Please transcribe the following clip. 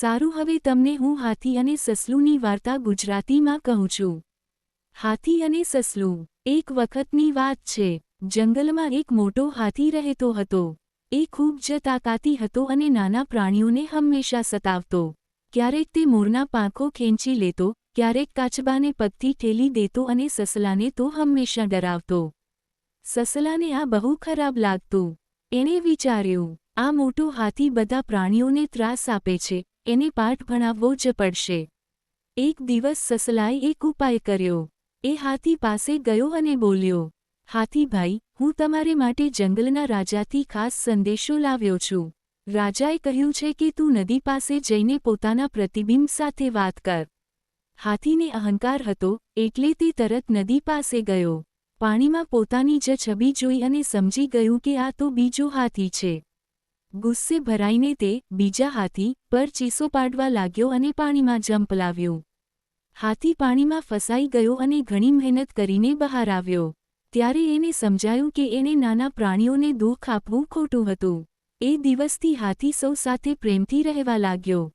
સારું, હવે તમને હું હાથી અને સસલુંની વાર્તા ગુજરાતીમાં કહું છું. હાથી અને સસલું, એક વખતની વાત છે. જંગલમાં એક મોટો હાથી રહેતો હતો. એ ખૂબ જ તાકાતી હતો અને નાના પ્રાણીઓને હંમેશા સતાવતો. ક્યારેક તે મોરના પાંખો ખેંચી લેતો, ક્યારેક કાચબાને પગથી ઠેલી દેતો અને સસલાને તો હંમેશા ડરાવતો. સસલાને આ બહુ ખરાબ લાગતું. એણે વિચાર્યું આ મોટો હાથી બધા પ્રાણીઓને ત્રાસ આપે છે, એને પાઠ ભણાવવો જ પડશે. એક દિવસ સસલાએ એક ઉપાય કર્યો. એ હાથી પાસે ગયો અને બોલ્યો હાથીભાઈ હું તમારે માટે જંગલના રાજાથી ખાસ સંદેશો લાવ્યો છું. રાજાએ કહ્યું છે કે તું નદી પાસે જઈને પોતાના પ્રતિબિંબ સાથે વાત કર. હાથીને અહંકાર હતો, એટલે તે તરત નદી પાસે ગયો. પાણીમાં પોતાની જ છબી જોઈ અને સમજી ગયું કે આ તો બીજો હાથી છે. ગુસ્સે ભરાઈને તે બીજા હાથી પર ચીસો પાડવા લાગ્યો અને પાણીમાં જંપ લાવ્યો. હાથી પાણીમાં ફસાઈ ગયો અને ઘણી મહેનત કરીને બહાર આવ્યો. ત્યારે એને સમજાયું કે એણે નાના પ્રાણીઓને દુઃખ આપવું ખોટું હતું. એ દિવસથી હાથી સૌ સાથે પ્રેમથી રહેવા લાગ્યો.